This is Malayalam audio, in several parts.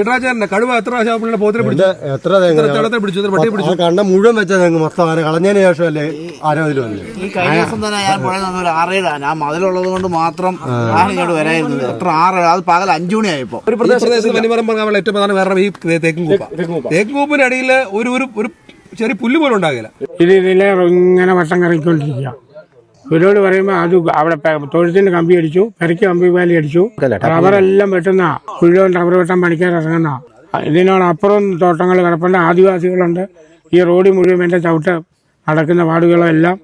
ഇടറാച്ചാരന്റെ കടുവ എത്ര പ്രാവശ്യം പോത്തിനെ പിടിച്ചു? എത്ര തെങ്ങ് പിടിച്ചു? പട്ടിയെ പിടിച്ചു? കണ്ട മുഴുവൻ വെച്ച തെങ്ങ് മൊത്തം ആന കളഞ്ഞതിന് ശേഷമല്ലേ ആരോഗ്യം വന്നത്? ഈ കഴിഞ്ഞ ദിവസം തന്നെ ഞാൻ പുഴ ഒരു ആറേഴാണ് ആ മതിലുള്ളത് കൊണ്ട് മാത്രം ആന ഇങ്ങോട്ട് വരായിരുന്നത്. എത്ര ആറ് അത് പകൽ അഞ്ചു മണിയായപ്പോ. ഒരു പ്രദേശത്ത് വന്യമരം പറഞ്ഞാൽ ഏറ്റവും പ്രധാന വേറെ ഈ തേക്കുംകൂപ്പ. തേക്കും കൂപ്പിന്റെ അടിയിൽ ഒരു ഒരു ഒരു ചെറിയ പുല്ല് പോലും ഉണ്ടാകില്ല. ഇതിലെ ഇങ്ങനെ വട്ടം കറങ്ങിക്കൊണ്ടിരിക്കുക. ഇവരോട് പറയുമ്പോൾ അത് അവിടെ തൊഴുത്തിന്റെ തൊഴുത്തിന് കമ്പി അടിച്ചു പെരയ്ക്ക് കമ്പി വേലി അടിച്ചു. റബ്ബറെല്ലാം വെട്ടുന്ന മുഴുവൻ റബ്ബർ വെട്ടാൻ പണിക്കാൻ ഇറങ്ങുന്ന. ഇതിനോടപ്പുറം തോട്ടങ്ങൾ കിടപ്പുണ്ട് ആദിവാസികളുണ്ട്. ഈ റോഡിൽ മുഴുവൻ എന്റെ ചവിട്ട് നടക്കുന്ന പാടുകളെല്ലാം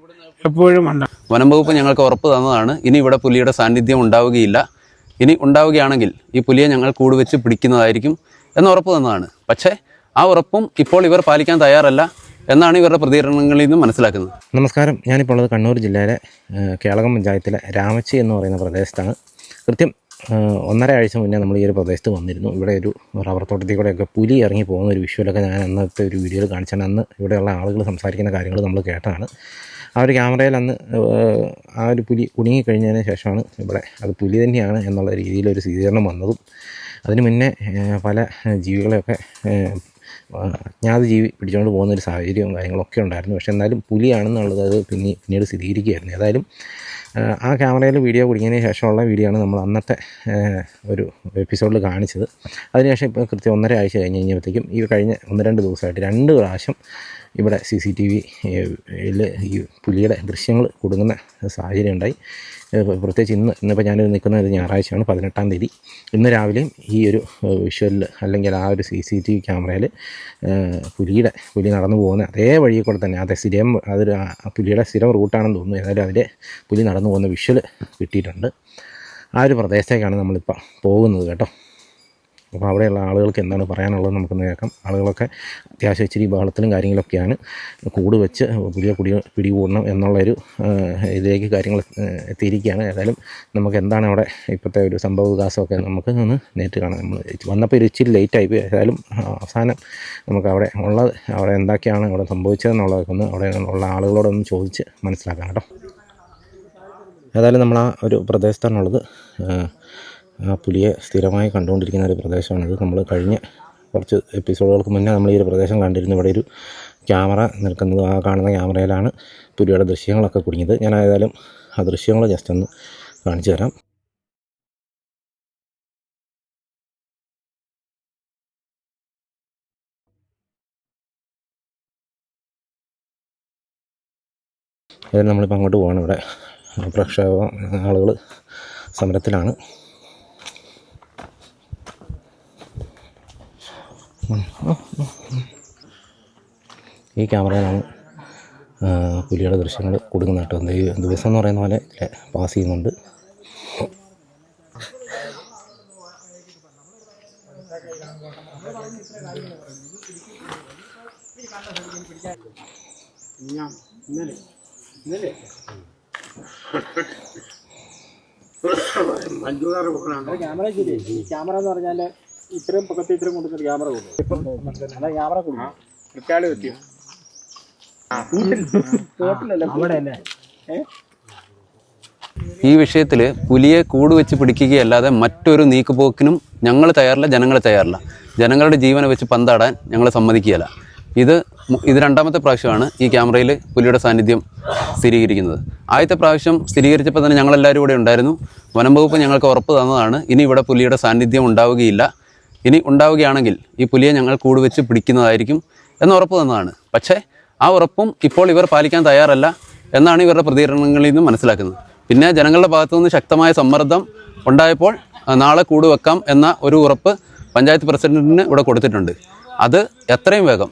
എപ്പോഴും ഉണ്ട്. വനം വകുപ്പ് ഞങ്ങൾക്ക് ഉറപ്പ് തന്നതാണ്. ഇനി ഇവിടെ പുലിയുടെ സാന്നിധ്യം ഉണ്ടാവുകയില്ല. ഇനി ഉണ്ടാവുകയാണെങ്കിൽ ഈ പുലിയെ ഞങ്ങൾ കൂടുവെച്ച് പിടിക്കുന്നതായിരിക്കും എന്ന് ഉറപ്പ് തന്നതാണ്. പക്ഷേ ആ ഉറപ്പും ഇപ്പോൾ ഇവർ പാലിക്കാൻ തയ്യാറല്ല. എന്നാണ് ഇവരുടെ പ്രതികരണങ്ങളിൽ നിന്ന് മനസ്സിലാക്കുന്നത്. നമസ്കാരം. ഞാനിപ്പോൾ ഉള്ളത് കണ്ണൂർ ജില്ലയിലെ കേളകം പഞ്ചായത്തിലെ രാമച്ചി എന്ന് പറയുന്ന പ്രദേശത്താണ്. കൃത്യം ഒന്നര ആഴ്ച മുന്നേ നമ്മൾ ഈ ഒരു പ്രദേശത്ത് വന്നിരുന്നു. ഇവിടെ ഒരു റബ്ബർ തോട്ടത്തിൽ കൂടെയൊക്കെ പുലി ഇറങ്ങി പോകുന്ന ഒരു വിഷ്വലൊക്കെ ഞാൻ അന്നത്തെ ഒരു വീഡിയോയിൽ കാണിച്ചാണ്. അന്ന് ഇവിടെയുള്ള ആളുകൾ സംസാരിക്കുന്ന കാര്യങ്ങൾ നമ്മൾ കേട്ടതാണ്. ആ ഒരു ക്യാമറയിൽ അന്ന് ആ ഒരു പുലി കുടുങ്ങിക്കഴിഞ്ഞതിന് ശേഷമാണ് ഇവിടെ അത് പുലി തന്നെയാണ് എന്നുള്ള രീതിയിലൊരു സ്ഥിരീകരണം വന്നതും. അതിന് മുന്നേ പല ജീവികളെയൊക്കെ അജ്ഞാത ജീവി പിടിച്ചുകൊണ്ട് പോകുന്ന ഒരു സാഹചര്യവും കാര്യങ്ങളൊക്കെ ഉണ്ടായിരുന്നു. പക്ഷേ എന്നാലും പുലിയാണെന്നുള്ളത് അത് പിന്നെ പിന്നീട് സ്ഥിരീകരിക്കുകയായിരുന്നു. ഏതായാലും ആ, ക്യാമറയിൽ വീഡിയോ കുടുങ്ങിയതിന് ശേഷമുള്ള വീഡിയോ ആണ് നമ്മൾ അന്നത്തെ ഒരു എപ്പിസോഡിൽ കാണിച്ചത്. അതിനുശേഷം ഇപ്പോൾ കൃത്യം ഒന്നര ആഴ്ച കഴിഞ്ഞ് കഴിഞ്ഞപ്പോഴത്തേക്കും ഈ കഴിഞ്ഞ ഒന്ന് രണ്ട് ദിവസമായിട്ട് രണ്ട് പ്രാവശ്യം ഇവിടെ സി സി ടി വിയിൽ ഈ പുലിയുടെ ദൃശ്യങ്ങൾ കൊടുങ്ങുന്ന സാഹചര്യം ഉണ്ടായി. പ്രത്യേകിച്ച് ഇന്ന് ഇന്നിപ്പോൾ ഞാൻ നിൽക്കുന്ന ഒരു ഞായറാഴ്ചയാണ് പതിനെട്ടാം തീയതി. ഇന്ന് രാവിലെയും ഈ ഒരു വിഷ്വലിൽ അല്ലെങ്കിൽ ആ ഒരു സി സി ടി വി ക്യാമറയിൽ പുലിയുടെ പുലി നടന്നു പോകുന്ന അതേ വഴിയിൽ കൂടെ തന്നെ അതെ സ്ഥിരം അതൊരു പുലിയുടെ സ്ഥിരം റൂട്ടാണെന്ന് തോന്നുന്നു. ഏതായാലും അതിന്റെ പുലി നടന്നു പോകുന്ന വിഷ്വൽ കിട്ടിയിട്ടുണ്ട്. ആ ഒരു പ്രദേശത്തേക്കാണ് നമ്മളിപ്പോൾ പോകുന്നത് കേട്ടോ. അപ്പോൾ അവിടെയുള്ള ആളുകൾക്ക് എന്താണ് പറയാനുള്ളത് നമുക്കൊന്ന് കേൾക്കാം. ആളുകളൊക്കെ അത്യാവശ്യം ഇച്ചിരി ബഹളത്തിലും കാര്യങ്ങളൊക്കെയാണ്. കൂട് വെച്ച് പുതിയ കുടി പിടികൂടണം എന്നുള്ളൊരു ഇതിലേക്ക് കാര്യങ്ങൾ എത്തിയിരിക്കുകയാണ്. ഏതായാലും നമുക്ക് എന്താണ് അവിടെ ഇപ്പോഴത്തെ ഒരു സംഭവ വികാസമൊക്കെ നമുക്ക് ഒന്ന് നേരിട്ട് കാണാം. നമ്മൾ വന്നപ്പോൾ ഒരു ഇച്ചിരി ലേറ്റായി പോയി. ഏതായാലും അവസാനം നമുക്ക് അവിടെ ഉള്ളത് അവിടെ എന്തൊക്കെയാണ് അവിടെ സംഭവിച്ചതെന്നുള്ളതൊക്കെ ഒന്ന് അവിടെ ഉള്ള ആളുകളോടൊന്ന് ചോദിച്ച് മനസ്സിലാക്കാം കേട്ടോ. ഏതായാലും നമ്മൾ ആ ഒരു പ്രദേശത്താണുള്ളത്. ആ, പുലിയെ സ്ഥിരമായി കണ്ടുകൊണ്ടിരിക്കുന്ന ഒരു പ്രദേശമാണിത് നമ്മൾ കഴിഞ്ഞ കുറച്ച് എപ്പിസോഡുകൾക്ക് മുന്നേ നമ്മൾ ഈ ഒരു പ്രദേശം കണ്ടിരുന്നു. ഇവിടെ ഒരു ക്യാമറ നിൽക്കുന്നത് ആ കാണുന്ന ക്യാമറയിലാണ് പുലിയുടെ ദൃശ്യങ്ങളൊക്കെ കുടുങ്ങിയത്. ഞാൻ ഏതായാലും ആ ദൃശ്യങ്ങൾ ജസ്റ്റ് ഒന്ന് കാണിച്ചു തരാം. ഏതായാലും നമ്മളിപ്പോൾ അങ്ങോട്ട് പോവാണ്. ഇവിടെ പ്രക്ഷോഭ ആളുകൾ സമരത്തിലാണ്. ഈ ക്യാമറയിലാണ് പുലിയുടെ ദൃശ്യങ്ങൾ കൊടുക്കുന്ന കേട്ടോ ദിവസം എന്ന് പറയുന്ന പോലെ പാസ് ചെയ്യുന്നുണ്ട്. ക്യാമറ ക്യാമറ എന്ന് പറഞ്ഞാൽ ഇത്രയും പക്കത്ത് ഇത്രയും കൊണ്ടുവന്ന ക്യാമറ കൊടുക്കും ക്യാമറ കൊടുക്കും പറ്റിയോ ഈ വിഷയത്തിൽ പുലിയെ കൂട് വെച്ച് പിടിക്കുകയല്ലാതെ മറ്റൊരു നീക്കുപോക്കിനും ഞങ്ങൾ തയ്യാറില്ല ജനങ്ങൾ തയ്യാറില്ല. ജനങ്ങളുടെ ജീവനെ വെച്ച് പന്താടാൻ ഞങ്ങൾ സമ്മതിക്കുകയില്ല. ഇത് ഇത് രണ്ടാമത്തെ പ്രാവശ്യമാണ് ഈ ക്യാമറയിൽ പുലിയുടെ സാന്നിധ്യം സ്ഥിരീകരിക്കുന്നത്. ആദ്യത്തെ പ്രാവശ്യം സ്ഥിരീകരിച്ചപ്പോൾ തന്നെ ഞങ്ങളെല്ലാവരും ഇവിടെ ഉണ്ടായിരുന്നു. വനം വകുപ്പ് ഞങ്ങൾക്ക് ഉറപ്പ് തന്നതാണ്. ഇനി ഇവിടെ പുലിയുടെ സാന്നിധ്യം ഉണ്ടാവുകയില്ല. ഇനി ഉണ്ടാവുകയാണെങ്കിൽ ഈ പുലിയെ ഞങ്ങൾ കൂട് വെച്ച് പിടിക്കുന്നതായിരിക്കും എന്ന് ഉറപ്പ് തന്നതാണ്. പക്ഷേ ആ ഉറപ്പും ഇപ്പോൾ ഇവർ പാലിക്കാൻ തയ്യാറല്ല എന്നാണ് ഇവരുടെ പ്രതികരണങ്ങളിൽ നിന്ന് മനസ്സിലാക്കുന്നത്. പിന്നെ ജനങ്ങളുടെ ഭാഗത്തു നിന്ന് ശക്തമായ സമ്മർദ്ദം ഉണ്ടായപ്പോൾ നാളെ കൂട് വെക്കാം എന്ന ഒരു ഉറപ്പ് പഞ്ചായത്ത് പ്രസിഡന്റിന് ഇവിടെ കൊടുത്തിട്ടുണ്ട്. അത് എത്രയും വേഗം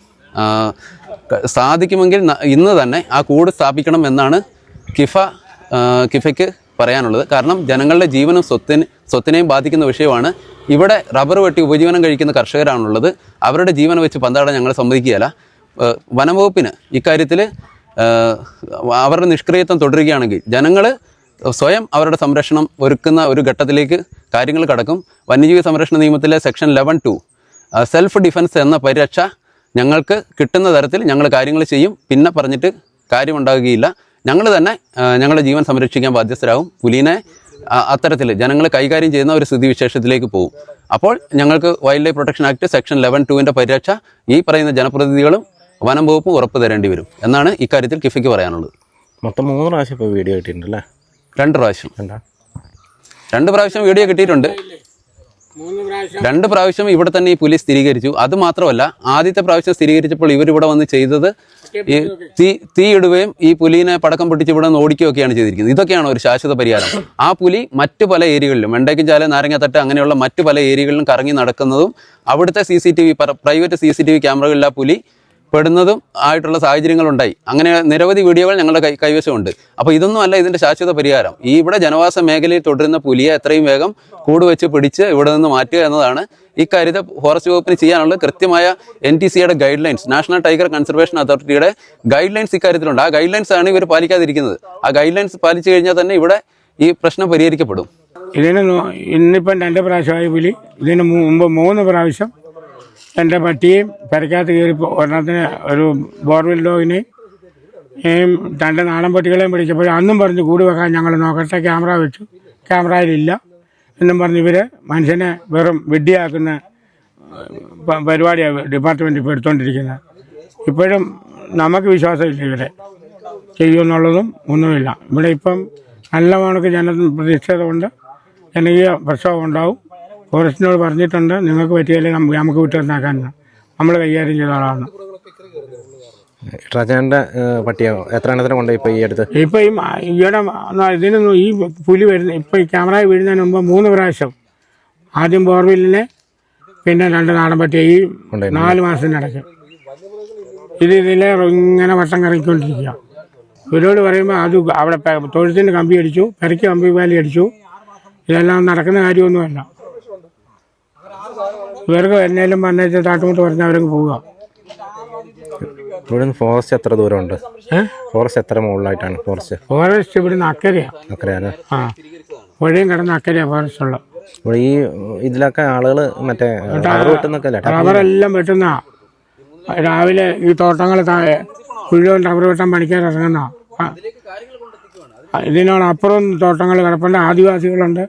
സാധിക്കുമെങ്കിൽ ഇന്ന് തന്നെ ആ കൂട് സ്ഥാപിക്കണം എന്നാണ് കിഫ കിഫയ്ക്ക് പറയാനുള്ളത്. കാരണം ജനങ്ങളുടെ ജീവനും സ്വത്തിന് സ്വത്തിനെയും ബാധിക്കുന്ന വിഷയമാണ്. ഇവിടെ റബ്ബർ വെട്ടി ഉപജീവനം കഴിക്കുന്ന കർഷകരാണുള്ളത്. അവരുടെ ജീവനം വെച്ച് പന്താടാൻ ഞങ്ങൾ സമ്മതിക്കുകയില്ല. വനംവകുപ്പിന് ഇക്കാര്യത്തിൽ അവരുടെ നിഷ്ക്രിയത്വം തുടരുകയാണെങ്കിൽ ജനങ്ങൾ സ്വയം അവരുടെ സംരക്ഷണം ഒരുക്കുന്ന ഒരു ഘട്ടത്തിലേക്ക് കാര്യങ്ങൾ കടക്കും. വന്യജീവി സംരക്ഷണ നിയമത്തിലെ section eleven two self defence എന്ന പരിരക്ഷ ഞങ്ങൾക്ക് കിട്ടുന്ന തരത്തിൽ ഞങ്ങൾ കാര്യങ്ങൾ ചെയ്യും. പിന്നെ പറഞ്ഞിട്ട് കാര്യമുണ്ടാകുകയില്ല. ഞങ്ങൾ തന്നെ ഞങ്ങളുടെ ജീവൻ സംരക്ഷിക്കാൻ ബാധ്യസ്ഥരാകും. പുലിനെ അത്തരത്തിൽ ജനങ്ങൾ കൈകാര്യം ചെയ്യുന്ന ഒരു സ്ഥിതിവിശേഷത്തിലേക്ക് പോകും. അപ്പോൾ ഞങ്ങൾക്ക് wildlife protection act section eleven ടുവിന്റെ പരിരക്ഷ ഈ പറയുന്ന ജനപ്രതിനിധികളും വനം വകുപ്പും ഉറപ്പ് തരേണ്ടി വരും എന്നാണ് ഇക്കാര്യത്തിൽ കിഫയ്ക്ക് പറയാനുള്ളത്. മൊത്തം മൂന്ന് പ്രാവശ്യം ഇപ്പോൾ വീഡിയോ കിട്ടിയിട്ടുണ്ട് അല്ലേ രണ്ട് പ്രാവശ്യം. രണ്ട്? പ്രാവശ്യം വീഡിയോ കിട്ടിയിട്ടുണ്ട്. രണ്ട് പ്രാവശ്യം ഇവിടെ തന്നെ ഈ പുലി സ്ഥിരീകരിച്ചു. അത് മാത്രമല്ല ആദ്യത്തെ പ്രാവശ്യം സ്ഥിരീകരിച്ചപ്പോൾ ഇവരിവിടെ വന്ന് ചെയ്തത് ഈ തീ തീയിടുകയും ഈ പുലിനെ പടക്കം പൊട്ടിച്ച് ഇവിടെ നിന്ന് ഓടിക്കുകയൊക്കെയാണ് ചെയ്തിരിക്കുന്നത്. ഇതൊക്കെയാണ് ഒരു ശാശ്വത പരിഹാരം. ആ പുലി മറ്റു പല ഏരിയകളിലും വെണ്ടയ്ക്കും ചാല നാരങ്ങത്തട്ട് അങ്ങനെയുള്ള മറ്റു പല ഏരിയകളിലും കറങ്ങി നടക്കുന്നതും അവിടുത്തെ C C T V private C C T V ക്യാമറകളിൽ ആ പുലി പെടുന്നതും ആയിട്ടുള്ള സാഹചര്യങ്ങളുണ്ടായി. അങ്ങനെ നിരവധി വീഡിയോകൾ ഞങ്ങളുടെ കൈ കൈവശമുണ്ട്. അപ്പോൾ ഇതൊന്നും അല്ല ഇതിന്റെ ശാശ്വത പരിഹാരം. ഈ ഇവിടെ ജനവാസ മേഖലയിൽ തുടരുന്ന പുലിയെ എത്രയും വേഗം കൂടുവെച്ച് പിടിച്ച് ഇവിടെ നിന്ന് മാറ്റുക എന്നതാണ് ഇക്കാര്യത്തെ ഫോറസ്റ്റ് വകുപ്പിന് ചെയ്യാനുള്ള കൃത്യമായ എൻ ടി സിയുടെ guidelines national tiger conservation അതോറിറ്റിയുടെ ഗൈഡ് ലൈൻസ് ഇക്കാര്യത്തിലുണ്ട്. ആ ഗൈഡ് ലൈൻസ് ആണ് ഇവർ പാലിക്കാതിരിക്കുന്നത്. ആ ഗൈഡ് ലൈൻസ് പാലിച്ചു കഴിഞ്ഞാൽ തന്നെ ഇവിടെ ഈ പ്രശ്നം പരിഹരിക്കപ്പെടും. ഇതിന് ഇന്നിപ്പം രണ്ട് പ്രാവശ്യമായി പുലി ഇതിന് മുമ്പ് മൂന്ന് പ്രാവശ്യം എന്റെ പട്ടിയും പെരക്കകത്ത് കയറി ഒരെണ്ണത്തിന് ഒരു ബോർവെൽ ഡോഗിനെയും രണ്ട് നാടൻ പട്ടികളെയും പിടിച്ചപ്പോൾ അന്നും പറഞ്ഞു കൂടി വെക്കാൻ ഞങ്ങൾ നോക്കട്ടെ ക്യാമറ വെച്ചു. ക്യാമറയിലില്ല. എന്നും പറഞ്ഞ് ഇവർ മനുഷ്യനെ വെറും വെഡ്ഡിയാക്കുന്ന പ- പരിപാടിയാണ് ഡിപ്പാർട്ട്മെന്റ് ഇപ്പോൾ എടുത്തുകൊണ്ടിരിക്കുന്നത് ഇപ്പോഴും നമുക്ക് വിശ്വാസമില്ല ഇവരെ. ചെയ്യുമെന്നുള്ളതും ഒന്നുമില്ല. ഇവിടെ ഇപ്പം നല്ല കണക്ക് ജനത്തിന് പ്രതീക്ഷിച്ചതുകൊണ്ട് ജനകീയ പ്രക്ഷോഭം ഉണ്ടാവും. ഫോറസ്റ്റിനോട് പറഞ്ഞിട്ടുണ്ട് നിങ്ങൾക്ക് പറ്റിയാലേ നമുക്ക് നമുക്ക് വിട്ടുതന്നാക്കാൻ നമ്മൾ കൈകാര്യം ചെയ്ത ആളാണ്. പട്ടിയോ എത്ര എണ്ണത്തിന് കൊണ്ട് ഇപ്പോൾ ഈ അടുത്ത്? ഇപ്പം ഈ ഈയിടെ മ- ഈ പുലി വരുന്ന ഇപ്പം ഈ ക്യാമറ വീഴുന്നതിന് മുമ്പ് മൂന്ന് പ്രാവശ്യം ആദ്യം ബോർവില്ലിനെ പിന്നെ രണ്ട് നാടൻ പറ്റിയ ഈ നാല് മാസത്തിനിടയ്ക്ക് ഇത് ഇതിലെ ഇങ്ങനെ വട്ടം കറങ്ങിക്കൊണ്ടിരിക്കുക. ഇവരോട് പറയുമ്പോൾ അത് അവിടെ തൊഴുത്തിന്റെ കമ്പി അടിച്ചു പെരയ്ക്ക് കമ്പി വാലി അടിച്ചു. ഇതെല്ലാം നടക്കുന്ന കാര്യമൊന്നുമല്ല. ഇവർക്ക് എന്നേലും വന്നേച്ച് താട്ടുമുട്ട് പറഞ്ഞ അവരങ്ങ് പോവുക. ഇവിടെ ഫോറസ്റ്റ് എത്ര ദൂരമുണ്ട്? ഉണ്ട് ഫോറസ്റ്റ് എത്ര മുകളിലായിട്ടാണ് ഫോറസ്റ്റ് ഫോറസ്റ്റ് ഇവിടുന്ന് അക്കരയാണ് അക്കരയാണ്. ആ. വഴിയും കിടന്ന് അക്കരയാണ് ഫോറസ്റ്റ് ഉള്ള ഇവിടെ ഈ ഇതിലൊക്കെ ആളുകൾ മറ്റേ റബ്ബർ വെട്ടുന്നൊക്കെ അല്ലേ റബ്ബറെല്ലാം വെട്ടുന്ന രാവിലെ ഈ തോട്ടങ്ങൾ താഴെ മുഴുവൻ റബ്ബർ വെട്ടാൻ പണിക്കാൻ ഇറങ്ങുന്ന ഇതിനോടപ്പുറം തോട്ടങ്ങൾ കിടപ്പുണ്ട്. ആദിവാസികളുണ്ട്.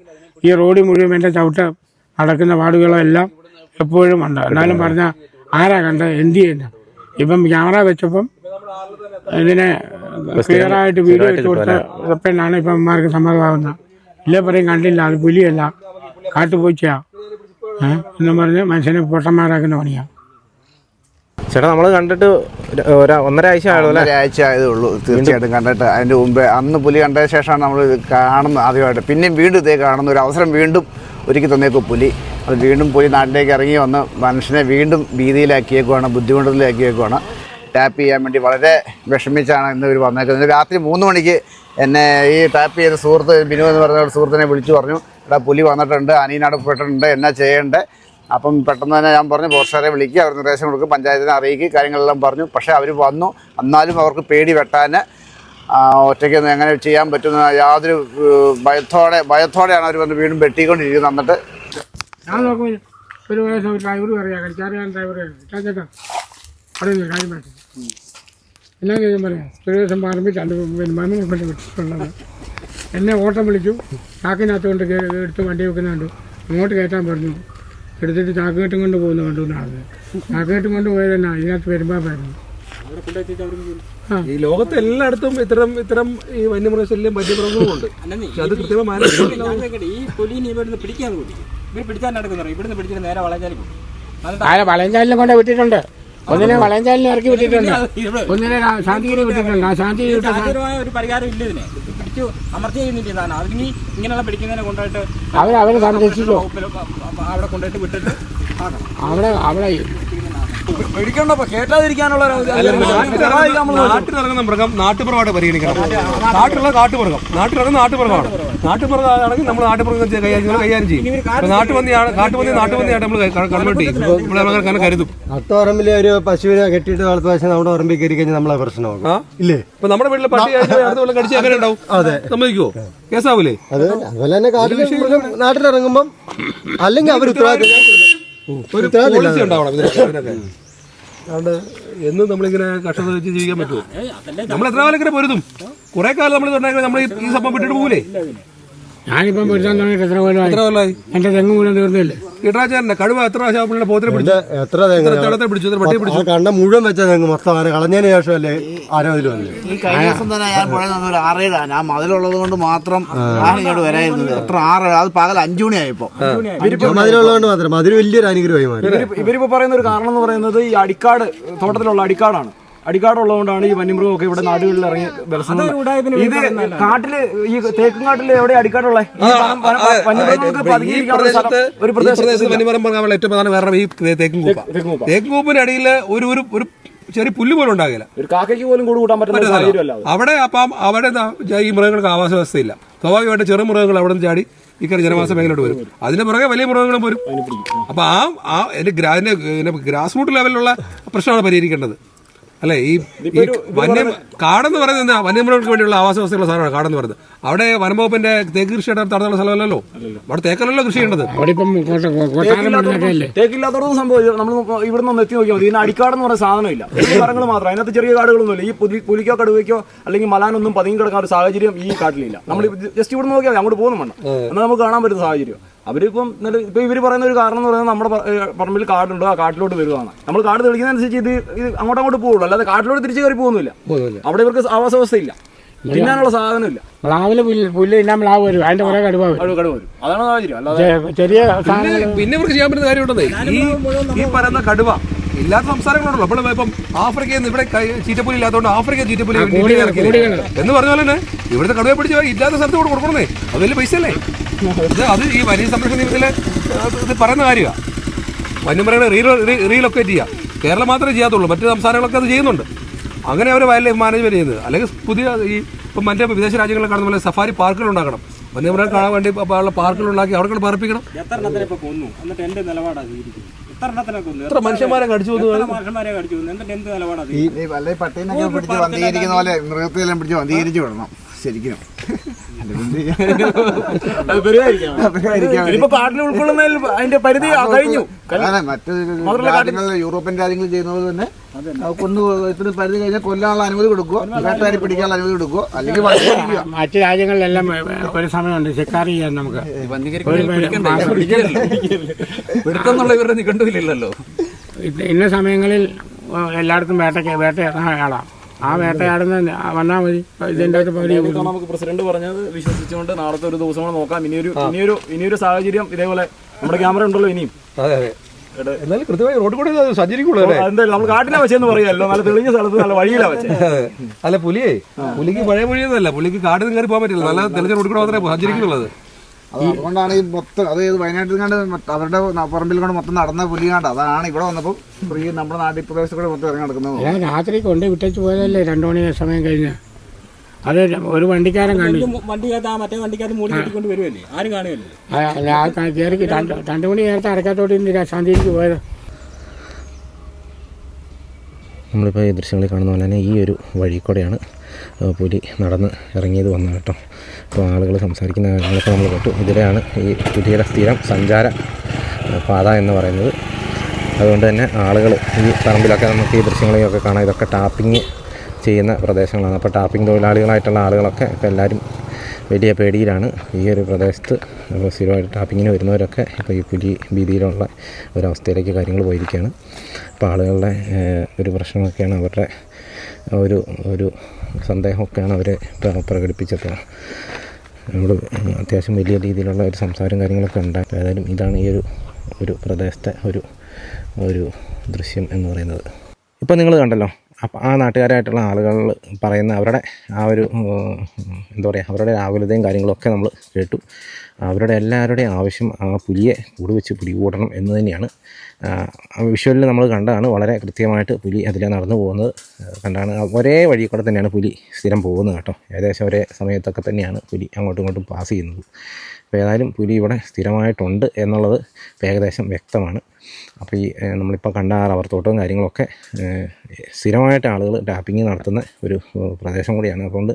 ഈ റോഡിൽ മുഴുവൻ എന്റെ ചവിട്ട് നടക്കുന്ന പാടുകളെല്ലാം എപ്പോഴും ഉണ്ട്. എന്നാലും പറഞ്ഞ ആരാ കണ്ടത്? എന്ത് ചെയ്യുന്ന ഇപ്പം ക്യാമറ വെച്ചപ്പം ഇതിനെ ക്ലിയർ ആയിട്ട് വീഡിയോ ഇട്ട് കൊടുത്തപ്പോഴാണ് ഇപ്പം അമ്മമാർക്ക് സമ്മതമാകുന്നത് ഇല്ലേ പറയും കണ്ടില്ല അത് പുലിയല്ല. കാട്ടുപൂച്ചയാ. എന്ന് പറഞ്ഞ് മനുഷ്യനെ പൊട്ടന്മാരാക്കുന്ന പണിയാണ് ചേട്ടാ നമ്മൾ കണ്ടിട്ട് ഒന്നര ആഴ്ച ആയുള്ളൂ അല്ലേ? ആയതേ ഉള്ളൂ. തീർച്ചയായിട്ടും കണ്ടിട്ട് അതിന്റെ മുമ്പേ അന്ന് പുലി കണ്ട ശേഷമാണ് നമ്മൾ ഇത് കാണുന്നത് ആദ്യമായിട്ട്. പിന്നെയും വീണ്ടും ഇതേ കാണുന്ന ഒരു അവസരം വീണ്ടും ഒരുക്കി തന്നേക്കും പുലി. അത് വീണ്ടും പോയി നാട്ടിലേക്ക് ഇറങ്ങി വന്ന് മനുഷ്യനെ വീണ്ടും ഭീതിയിലാക്കിയേക്കുവാണ് ബുദ്ധിമുട്ടിലാക്കിയേക്കുവാണ് ടാപ്പ് ചെയ്യാൻ വേണ്ടി വളരെ വിഷമിച്ചാണ് ഇന്ന് ഇവർ വന്നേക്കുന്നത്. രാത്രി മൂന്ന് മണിക്ക് എന്നെ ഈ ടാപ്പ് ചെയ്ത സുഹൃത്ത് ബിനു എന്ന് പറഞ്ഞ ഒരു സുഹൃത്തിനെ വിളിച്ചു പറഞ്ഞു. എടാ പുലി വന്നിട്ടുണ്ട് അനീനാട് പെട്ടിട്ടുണ്ട് എന്നാ ചെയ്യേണ്ടത് അപ്പം പെട്ടെന്ന് തന്നെ ഞാൻ പറഞ്ഞു പോർഷാരെ വിളിക്കുക അവർ നിർദ്ദേശം കൊടുക്കും പഞ്ചായത്തിനെ അറിയിക്കുക കാര്യങ്ങളെല്ലാം പറഞ്ഞു. പക്ഷേ അവർ വന്നു. എന്നാലും അവർക്ക് പേടി വെട്ടാൻ ഒറ്റയ്ക്ക് എങ്ങനെ ചെയ്യാൻ പറ്റുന്ന യാതൊരു ഭയത്തോടെ ഭയത്തോടെയാണ് അവർ വന്ന് വീണ്ടും വെട്ടിക്കൊണ്ടിരിക്കുന്നത്. എന്നിട്ട് ഞാൻ നോക്കുമ്പോൾ ഒരു വയസ്സ് ഒരു ഡ്രൈവർ പറയാം കളിച്ചാറിയാൻ ഡ്രൈവർ ചേട്ടാ നിന്ന് കാര്യം പറ്റും എന്നാ കാര്യം പറയാം. ഒരു ദിവസം പറമ്പിൽ രണ്ട് പിന്നെ കൊണ്ട് വിട്ടിട്ടുള്ളത്. എന്നെ ഓട്ടം വിളിച്ചു. ചാക്കിനകത്ത് കൊണ്ട് എടുത്ത് വണ്ടി വെക്കുന്നുണ്ട് അങ്ങോട്ട് കയറ്റാൻ പറഞ്ഞു. എടുത്തിട്ട് ചാക്കുകെട്ടും കൊണ്ട് പോകുന്ന കണ്ടു എന്നാണ് ചാക്കുകെട്ടും കൊണ്ട് പോയത് തന്നെ ഇതിനകത്ത് വരുമ്പാപ്പായിരുന്നു ഈ ലോകത്ത് എല്ലായിടത്തും ഇത്തരം ഇത്തരം ഈ വന്യമൃഗശല്യം വന്യമൃഗങ്ങളും ഉണ്ട് അത് കൃത്യമായി ഈ പുലിനെ ഇവിടുന്ന് പിടിക്കാൻ കൂടി. ഇവർ പിടിച്ചാൽ ഇവിടുന്ന് പിടിച്ചിട്ട് നേരെ പോകും. ആരെ കൊണ്ട് വിട്ടിട്ടുണ്ട്? ഒന്നിനെ വളയഞ്ചാലിനെ ഇറക്കി വിട്ടിട്ടുണ്ട്. ഒന്നിനെ ശാന്തിഗിരി വിട്ടിട്ടുണ്ട്. ആ സാധ്യമായ ഒരു പരിഹാരം ഇല്ല ഇതിനെ. പിടിച്ചു അമർത്തി ചെയ്യുന്നില്ല സാധനം. അതിന് ഇങ്ങനെയുള്ള പിടിക്കുന്നതിനെ കൊണ്ടുപോയിട്ട് അവർ അവരെ സംരക്ഷിച്ചു വകുപ്പിൽ അവിടെ കൊണ്ടുപോയിട്ട് വിട്ടിട്ട് അവിടെ അവിടെ പിടിക്കണ്ടപ്പോ കേട്ടാതിരിക്കാനുള്ള നാട്ടിലിറങ്ങുന്ന മൃഗം നാട്ടുപുറമായിട്ട് പരിഗണിക്കണം. നാട്ടിലുള്ള കാട്ടുമൃഗം. നാട്ടിലിറങ്ങുന്ന നാട്ടുമൃഗമാണ് നാട്ടുമൃഗമാണെങ്കിൽ നമ്മൾ നാട്ടുമൃഗം കൈകാര്യം ചെയ്യും- കൈകാര്യം ചെയ്യും. ഇപ്പൊ നാട്ടുപന്നിയാണ് കാട്ടുപന്നി നാട്ടുപന്നിയായിട്ട് നമ്മൾ കൺവേർട്ട് ചെയ്യും. കരുതും. അത്തോറമ്പിലെ ഒരു പശുവിനെ കെട്ടിയിട്ട് വളർത്തു പക്ഷേ നമ്മുടെ ഉറമ്പിൽ കയറി കഴിഞ്ഞാൽ നമ്മളെ പ്രശ്നമാകും ആ? ഇല്ലേ? ഇപ്പൊ നമ്മുടെ വീട്ടിലെ പട്ടി അടുത്ത കടിച്ച് ഉണ്ടാവും? അതെ. കേസാവൂലേ? അത് അതുപോലെ തന്നെ കാട്ടിലെ നാട്ടിലിറങ്ങുമ്പം അല്ലെങ്കിൽ അവർ ഉത്തരവാദിത്തം ഒരു പോളിസി ഉണ്ടാവണം. അതുകൊണ്ട് എന്നും നമ്മളിങ്ങനെ കഷ്ടത വെച്ച് ജീവിക്കാൻ പറ്റുമോ? നമ്മൾ എത്ര കാലം ഇങ്ങനെ പൊരുതും? കുറെ കാലം നമ്മൾ നമ്മൾ ഈ സംഭവം വിട്ടിട്ട് പോകൂലേ? ഞാനിപ്പം പൊരുത്താൻ തുടങ്ങിയിട്ട് എത്ര കൊല്ലമായി? എത്ര കൊല്ലമായി? എന്റെ തെങ്ങ് മുഴുവൻ തീർന്നില്ലേ? എത്ര പ്രാവശ്യം പുള്ളിയുടെ പോത്തിനെ പിടിച്ചു? എത്ര തെങ്ങ്? എത്ര പിടിച്ചു? എത്ര പട്ടിയെ പിടിച്ചു? കണ്ട മുഴുവൻ വെച്ച തെങ്ങ് മൊത്തം ആന. കളഞ്ഞതിന് ശേഷമല്ലേ ആരോഗ്യം വന്നത്? ഈ കഴിഞ്ഞ ദിവസം തന്നെ ഞാൻ പുഴ നിന്ന് ഒരു ആറേഴ് ആന ആ മതിലുള്ളത് കൊണ്ട് മാത്രം ആന ഇങ്ങോട്ട് വരായിരുന്നത്. എത്ര ആറ് അത് പകൽ അഞ്ചു മണിയായപ്പോ. മതിലുള്ളതുകൊണ്ട് മാത്രം. മതിൽ വലിയൊരു അനുഗ്രഹമായി മാറി. ഇവരിപ്പോ പറയുന്ന ഒരു കാരണം എന്ന് പറയുന്നത് ഈ അടിക്കാട് തോട്ടത്തിലുള്ള അടിക്കാടാണ്. അടിക്കാടുള്ളതുകൊണ്ടാണ് ഈ വന്യമൃഗമൊക്കെ ഇവിടെ നാടുകളിൽ ഇറങ്ങി വിലസുന്നത് ഇത് കാട്ടിൽ ഈ തേക്കും കാട്ടിൽ എവിടെ അടിക്കാടുള്ള ഒരു പ്രദേശത്ത് ഏറ്റവും പ്രധാന കാരണം ഈ അടിയിൽ ഒരു ഒരു ചെറിയ പുല്ല് പോലും ഉണ്ടാകില്ല. ഒരു കാക്കയ്ക്ക് പോലും കൂട് കൂട്ടാൻ പറ്റുന്ന. അവിടെ അപ്പം അവിടെ ഈ മൃഗങ്ങൾക്ക് ആവാസ വ്യവസ്ഥയില്ല. സ്വാഭാവികമായിട്ട് ചെറു മൃഗങ്ങൾ അവിടെ നിന്ന് ചാടി ഇക്കറി ജനവാസ മേഖലയിലോട്ട് വരും. അതിന് പുറകെ വലിയ മൃഗങ്ങളും വരും. അപ്പൊ ആ ആ ഗ്രാസ് റൂട്ട് ലെവലിലുള്ള പ്രശ്നമാണ് പരിഹരിക്കേണ്ടത്. അല്ലെ ഈ വന്യ കാടെന്ന് പറയുന്നത് എന്താ? വന്യമൃഗങ്ങൾക്ക് വേണ്ടിയുള്ള ആവാസ വ്യവസ്ഥയുള്ള സാധനമാണ് കാടെന്ന് പറയുന്നത്. അവിടെ വനംവകുപ്പിന്റെ തേക്ക് കൃഷി നടത്താനുള്ള സ്ഥലമല്ലല്ലോ? അവിടെ തേക്കല്ലല്ലോ കൃഷി ചെയ്യേണ്ടത്. തേക്കില്ലാത്തോടൊന്നും സംഭവം നമ്മൾ ഇവിടെ നിന്ന് എത്തി നോക്കിയാൽ മതി. ഇതിന് അടിക്കാടെന്ന് പറയുന്ന സാധനമില്ല. മരങ്ങൾ മാത്രം. അതിനകത്ത് ചെറിയ കാടുകളൊന്നുമില്ല. ഈ പുലി പുലിക്കോ കടുവയ്ക്കോ അല്ലെങ്കിൽ മലാനൊന്നും പതുങ്ങി കിടക്കാൻ ഒരു സാഹചര്യം ഈ കാട്ടിലില്ല. നമ്മൾ ജസ്റ്റ് ഇവിടെ നോക്കിയാൽ അങ്ങോട്ട് പോകുന്നു വേണം എന്നാൽ നമുക്ക് കാണാൻ പറ്റുന്ന സാഹചര്യം. അവരിപ്പം നല്ല ഇപ്പൊ ഇവർ പറയുന്ന ഒരു കാരണം എന്ന് പറയുന്നത് നമ്മുടെ പറമ്പിൽ കാടുണ്ട്. ആ കാട്ടിലോട്ട് വരുവാണ്. നമ്മൾ കാട് തെളിക്കുന്നതനുസരിച്ച് അനുസരിച്ച് ഇത് അങ്ങോട്ട് അങ്ങോട്ട് പോകുള്ളൂ അല്ലാതെ കാട്ടിലോട്ട് തിരിച്ചു കയറി പോകുന്നില്ല. അവിടെ ഇവർക്ക് ആവാസ വ്യവസ്ഥയില്ല. തിന്നാനുള്ള സാധനമില്ല. മ്ലാവിൽ പുല്ല് തിന്നാൻ മ്ലാവ് വരും. അതിന്റെ കുറെ കടുവ വരും. അതാണ് സാഹചര്യം. ചെറിയ പിന്നെ ഇവർക്ക് ചെയ്യാൻ പറ്റുന്ന കാര്യമുണ്ടെന്നേ. ഈ ഈ പറയുന്ന കടുവ ഇല്ലാത്ത സംസ്ഥാനങ്ങളുണ്ടല്ലോ. അപ്പോൾ ഇപ്പം ആഫ്രിക്കയിൽ നിന്ന് ഇവിടെ ചീറ്റപ്പുലി ഇല്ലാത്തതുകൊണ്ട് ആഫ്രിക്ക ചീറ്റപ്പുലി. എന്ന് പറഞ്ഞ പോലെ തന്നെ ഇവിടുത്തെ കടുവയെ പിടിച്ച് ഇല്ലാത്ത സ്ഥലത്ത് കൂടെ കൊടുക്കണേ അത് വലിയ പൈസ അല്ലേ ഇത് അത് ഈ വന്യ സംരക്ഷണ നിയമത്തിലെ ഇത് പറയുന്ന കാര്യമാണ് വന്യമൃഗങ്ങളെ റീ റീലൊക്കേറ്റ് ചെയ്യുക കേരളം മാത്രമേ ചെയ്യാത്തുള്ളൂ. മറ്റു സംസ്ഥാനങ്ങളൊക്കെ അത് ചെയ്യുന്നുണ്ട്. അങ്ങനെ അവർ ലൈഫ് മാനേജ്മെന്റ് ചെയ്യുന്നത്. അല്ലെങ്കിൽ പുതിയ ഈ ഇപ്പം മറ്റേ വിദേശ രാജ്യങ്ങളിൽ കാണുന്ന പോലെ സഫാരി പാർക്കുകൾ ഉണ്ടാക്കണം. വന്യമൃഗം കാണാൻ വേണ്ടി ഉള്ള പാർക്കുകൾ ഉണ്ടാക്കി അവിടെ പാർപ്പിക്കണം. എത്ര മനുഷ്യന്മാരെ കടിച്ചു ഈ വല്ല പട്ടീനൊക്കെ പിടിച്ച് വന്ധീകരിക്കുന്ന പോലെ മൃഗത്തെല്ലാം പിടിച്ച് വന്ധീകരിച്ചു വിടണം. ശരിക്കും. ഇനിയിപ്പോ കാട്ടിൽ അതിന്റെ പരിധി ആ കഴിഞ്ഞു. അതെ മറ്റ് രാജ്യങ്ങളിൽ യൂറോപ്യൻ രാജ്യങ്ങൾ ചെയ്യുന്ന പോലെ തന്നെ കൊന്നു ഇത്ര പരിധി കഴിഞ്ഞാൽ കൊല്ലാനുള്ള അനുമതി കൊടുക്കുക വേട്ടാരി പിടിക്കാനുള്ള അനുമതി കൊടുക്കുക അല്ലെങ്കിൽ മറ്റു രാജ്യങ്ങളിലെല്ലാം ഒരു സമയമുണ്ട്. ശിക്കാർ ചെയ്യാൻ നമുക്ക്. ഇവരുടെ നിഘണ്ടുവിലില്ലല്ലോ ഇത് ഇന്ന സമയങ്ങളിൽ എല്ലായിടത്തും വേട്ടയ്ക്ക് വേട്ടയാടാം ആ വേട്ടയാടുന്ന വന്നാൽ മതി. ഇതിന്റെ നമുക്ക് പ്രസിഡന്റ് പറഞ്ഞത് വിശ്വസിച്ചുകൊണ്ട് നാളത്തെ ഒരു ദിവസം കൂടെ നോക്കാം. ഇനിയൊരു ഇനിയൊരു ഇനിയൊരു സാഹചര്യം ഇതേപോലെ നമ്മുടെ ക്യാമറ ഉണ്ടല്ലോ ഇനിയും. അതെ അതെ. എന്നാലും കൃത്യമായി റോഡ് കൂടെ സഞ്ചരിക്കുള്ളൂ നമ്മൾ കാട്ടിലാ വെച്ചെന്ന് പറയാമല്ലോ നല്ല തെളിഞ്ഞ സ്ഥലത്ത് നല്ല വഴിയിലാ വെച്ചേ. അതെ. അല്ല പുലിയെ പുലിക്ക് പഴയ പുലിയൊന്നല്ല പുലിക്ക് കാട്ടിൽ കയറി പോകാൻ പറ്റില്ല. നല്ല തെളിഞ്ഞ റോഡ് കൂടെ മാത്രമേ സഞ്ചരിക്കുന്നുള്ളത് അത് അതുകൊണ്ടാണ് ഈ മൊത്തം അത് ഏത് വയനാട്ടിൽ കണ്ട് അവരുടെ പറമ്പിൽ കൊണ്ട് മൊത്തം നടന്ന പുലി കണ്ട് അതാണ് ഇവിടെ വന്നപ്പോൾ ഫ്രീ നമ്മുടെ നാട്ടിൽ പ്രദേശത്ത് കൂടെ മൊത്തം ഇറങ്ങി നടക്കുന്നത് ഞാൻ രാത്രി കൊണ്ട് വിട്ടേച്ച് പോയതല്ലേ രണ്ടു മണി സമയം കഴിഞ്ഞ്? അത് ഒരു വണ്ടിക്കാരൻ കണ്ടു. വണ്ടിക്കകത്ത് ആ മറ്റേ വണ്ടിക്കകത്ത് മൂടി കെട്ടിക്കൊണ്ട് വരുമല്ലേ ആരും കാണുമല്ലേ രണ്ട് രണ്ട് മണി നേരത്തെ അടക്കാത്തോട്ട് ഇന്ന് ശാന്തിക്ക് പോയത്. നമ്മളിപ്പോൾ ഈ ദൃശ്യങ്ങളിൽ കാണുന്ന പോലെ തന്നെ ഈ ഒരു വഴി കൂടെയാണ് പുലി നടന്ന് ഇറങ്ങിയത് വന്നത് കേട്ടോ. അപ്പോൾ ആളുകൾ സംസാരിക്കുന്ന കാര്യങ്ങളൊക്കെ നമ്മൾ കേട്ടു. ഇതിലെയാണ് ഈ പുലിയുടെ സ്ഥിരം സഞ്ചാര പാത എന്ന് പറയുന്നത്. അതുകൊണ്ട് തന്നെ ആളുകൾ ഈ പറമ്പിലൊക്കെ നമുക്ക് ഈ ദൃശ്യങ്ങളിലൊക്കെ കാണാം. ഇതൊക്കെ ടാപ്പിംഗ് ചെയ്യുന്ന പ്രദേശങ്ങളാണ്. അപ്പോൾ ടാപ്പിംഗ് തൊഴിലാളികളായിട്ടുള്ള ആളുകളൊക്കെ ഇപ്പോൾ എല്ലാവരും വലിയ പേടിയിലാണ് ഈ ഒരു പ്രദേശത്ത്. അപ്പോൾ സ്ഥിരമായിട്ട് ടാപ്പിങ്ങിന് വരുന്നവരൊക്കെ ഇപ്പോൾ ഈ പുലി ഭീതിയിലുള്ള ഒരവസ്ഥയിലേക്ക് കാര്യങ്ങൾ പോയിരിക്കുകയാണ്. അപ്പോൾ ആളുകളുടെ ഒരു പ്രശ്നമൊക്കെയാണ് അവരുടെ ഒരു ഒരു സന്ദേഹമൊക്കെയാണ് അവർ പ്രകടിപ്പിച്ചത്. നമ്മൾ അത്യാവശ്യം വലിയ രീതിയിലുള്ള ഒരു സംസാരം കാര്യങ്ങളൊക്കെ ഉണ്ടായി. ഏതായാലും ഇതാണ് ഈ ഒരു ഒരു പ്രദേശത്തെ ഒരു ഒരു ദൃശ്യം എന്ന് പറയുന്നത്. ഇപ്പോൾ നിങ്ങൾ കണ്ടല്ലോ അപ്പോൾ ആ നാട്ടുകാരായിട്ടുള്ള ആളുകൾ പറയുന്ന അവരുടെ ആ ഒരു എന്താ പറയുക അവരുടെ ആകുലതയും കാര്യങ്ങളൊക്കെ നമ്മൾ കേട്ടു. അവരുടെ എല്ലാവരുടെയും ആവശ്യം ആ പുലിയെ കൂട് വെച്ച് പിടികൂടണം എന്ന് തന്നെയാണ്. വിഷ്വലിൽ നമ്മൾ കണ്ടതാണ് വളരെ കൃത്യമായിട്ട് പുലി അതിലെ നടന്നു പോകുന്നത്. കണ്ടാണ് ഒരേ വഴി കൂടെ തന്നെയാണ് പുലി സ്ഥിരം പോകുന്നത് കേട്ടോ. ഏകദേശം ഒരേ സമയത്തൊക്കെ തന്നെയാണ് പുലി അങ്ങോട്ടും ഇങ്ങോട്ടും പാസ് ചെയ്യുന്നത്. അപ്പോൾ ഏതായാലും പുലി ഇവിടെ സ്ഥിരമായിട്ടുണ്ട് എന്നുള്ളത് ഏകദേശം വ്യക്തമാണ്. അപ്പോൾ ഈ നമ്മളിപ്പോൾ കണ്ട ആ റബ്ബർ തോട്ടവും കാര്യങ്ങളൊക്കെ സ്ഥിരമായിട്ട് ആളുകൾ ടാപ്പിംഗ് നടത്തുന്ന ഒരു പ്രദേശം കൂടിയാണ്. അതുകൊണ്ട്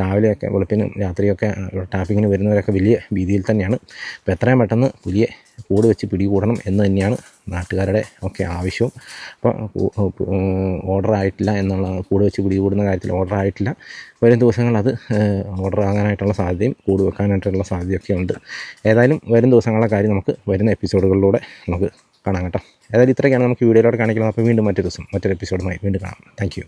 രാവിലെയൊക്കെ വെളുപ്പിനും രാത്രിയൊക്കെ ടാപ്പിങ്ങിന് വരുന്നവരൊക്കെ വലിയ ഭീതിയിൽ തന്നെയാണ്. അപ്പോൾ എത്രയും പെട്ടെന്ന് പുലിയെ കൂട് വെച്ച് പിടികൂടണം എന്ന് തന്നെയാണ് നാട്ടുകാരുടെ ഒക്കെ ആവശ്യവും. അപ്പോൾ ഓർഡർ ആയിട്ടില്ല എന്നുള്ള കൂട് വെച്ച് പിടികൂടുന്ന കാര്യത്തിൽ ഓർഡർ ആയിട്ടില്ല. വരും ദിവസങ്ങൾ അത് ഓർഡർ ആകാനായിട്ടുള്ള സാധ്യതയും കൂട് വെക്കാനായിട്ടുള്ള സാധ്യതയൊക്കെ ഉണ്ട്. ഏതായാലും വരും ദിവസങ്ങളുടെ കാര്യം നമുക്ക് വരുന്ന എപ്പിസോഡുകളിലൂടെ നമുക്ക് കാണാം കേട്ടോ. ഏതായാലും ഇത്രയൊക്കെയാണ് നമുക്ക് വീഡിയോയിലൂടെ കാണിക്കുന്നത്. അപ്പോൾ വീണ്ടും മറ്റൊരു ദിവസം മറ്റൊരു എപ്പിസോഡുമായി വീണ്ടും കാണാം. താങ്ക്